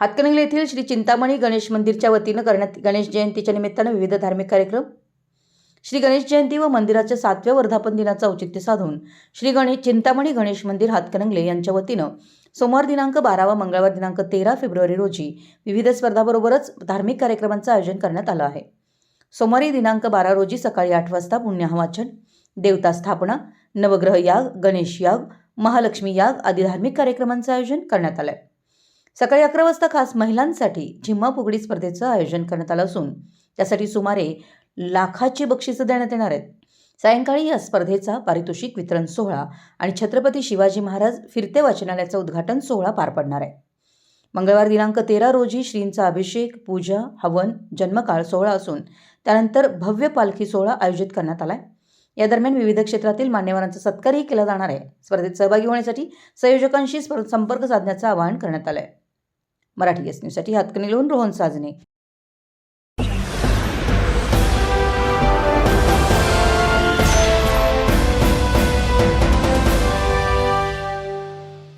हातकणंगले येथील श्री चिंतामणी गणेश मंदिरच्या वतीनं करण्यात गणेश जयंतीच्या निमित्तानं विविध धार्मिक कार्यक्रम. श्री गणेश जयंती व मंदिराच्या सातव्या वर्धापन दिनाचं औचित्य साधून श्री गणेश चिंतामणी गणेश मंदिर हातकणंगले यांच्या वतीनं सोमवार दिनांक बारा व मंगळवार दिनांक तेरा फेब्रुवारी रोजी विविध स्पर्धाबरोबरच धार्मिक कार्यक्रमांचं आयोजन करण्यात आलं आहे. सोमवारी दिनांक बारा रोजी सकाळी आठ वाजता पुण्यहवाचन देवता स्थापना नवग्रह याग गणेश याग महालक्ष्मी याग आदी धार्मिक कार्यक्रमांचं आयोजन करण्यात आलं आहे सकाळी अकरा वाजता खास महिलांसाठी झिम्मा फुगडी स्पर्धेचं आयोजन करण्यात आलं असून त्यासाठी सुमारे लाखाची बक्षिसं देण्यात येणार आहेत. सायंकाळी या स्पर्धेचा पारितोषिक वितरण सोहळा आणि छत्रपती शिवाजी महाराज फिरते वाचनालयाचं उद्घाटन सोहळा पार पडणार आहे. मंगळवार दिनांक तेरा रोजी श्रींचा अभिषेक पूजा हवन जन्मकाळ सोहळा असून त्यानंतर भव्य पालखी सोहळा आयोजित करण्यात आला आहे या दरम्यान विविध क्षेत्रातील मान्यवरांचा सत्कारही केला जाणार आहे. स्पर्धेत सहभागी होण्यासाठी संयोजकांशी संपर्क साधण्याचं आवाहन करण्यात आलं आहे मराठी एस न्यूजसाठी हातकणीलोन रोहन साजने.